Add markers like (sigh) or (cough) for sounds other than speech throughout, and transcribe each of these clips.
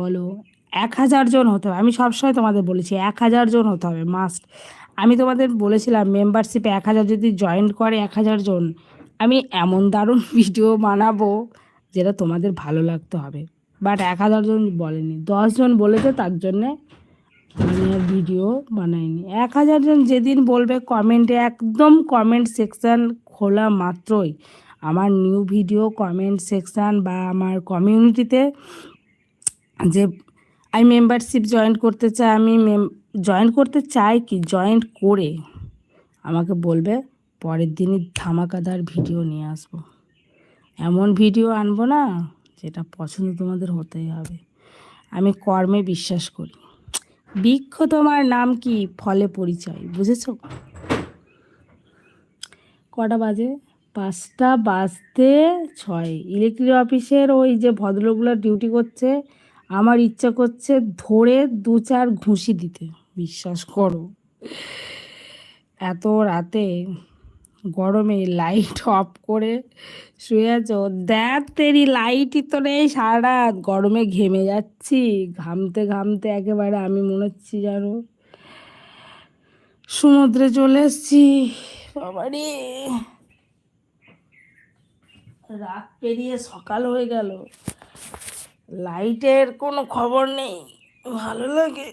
বলো, এক হাজার জন হতে হবে। আমি সবসময় তোমাদের বলেছি, এক হাজার জন হতে হবে মাস্ট আমি তোমাদের বলেছিলাম মেম্বারশিপে এক হাজার যদি জয়েন করে এক হাজার জন, আমি এমন দারুণ (laughs) ভিডিও বানাবো যেটা তোমাদের ভালো লাগতে হবে। বাট এক হাজার জন বলেনি। দশজন বলেছে, তার জন্যে আমি আর ভিডিও বানাইনি। এক হাজার জন যেদিন বলবে কমেন্টে একদম কমেন্ট সেকশান খোলা মাত্রই। আমার নিউ ভিডিও কমেন্ট সেকশান বা আমার কমিউনিটিতে যে আমি মেম্বারশিপ জয়েন করতে চাই, আমি জয়েন করতে চাই কি? জয়েন করে আমাকে বলবে, পরের দিনই ধামাকাদার ভিডিও নিয়ে আসব। এমন ভিডিও আনব না, যেটা পছন্দ তোমাদের হতেই হবে। আমি কর্মে বিশ্বাস করি। বৃক্ষ তোমার নাম কি? ফলে পরিচয়, বুঝেছ? কটা বাজে? পাঁচটা বাজতে ছয়। ইলেকট্রিক অফিসের ওই যে ভদ্রলোকগুলো ডিউটি করছে আমার ইচ্ছা করছে ধরে দু চার ঘুষি দিতে, বিশ্বাস করো। এত রাতে গরমে লাইট অফ করে শুয়ে আছো। দেখ তেরি লাইটই তো নেই সারা গরমে ঘেমে যাচ্ছি, ঘামতে ঘামতে একেবারে আমি মনে হচ্ছি জানো। সমুদ্রে চলে এসছি, বাবারে। রাত পেরিয়ে সকাল হয়ে গেল। লাইটের কোনো খবর নেই। ভালো লাগে।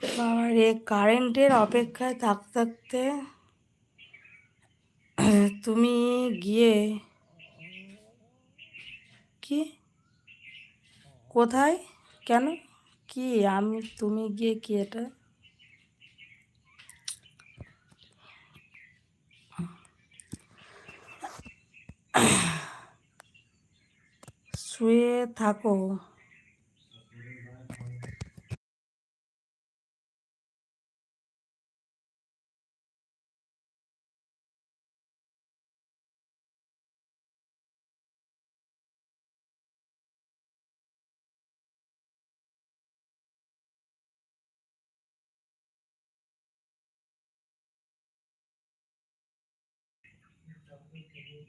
বাবার এ কারেন্টের অপেক্ষায় থাক থাকতে তুমি গিয়ে কি? কোথায়? কেন? কি? আমি, তুমি গিয়ে কি এটা? শুয়ে থাকো।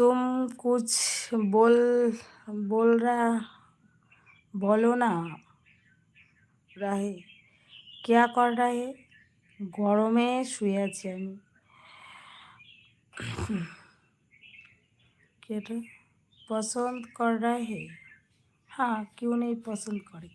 তুম কুছ বল বলরা বলো না রাহে কেয়া কর রাহে গরমে শুয়ে আছি আমি কেটে পছন্দ কর রাহে হ্যাঁ কেউ নেই পছন্দ করে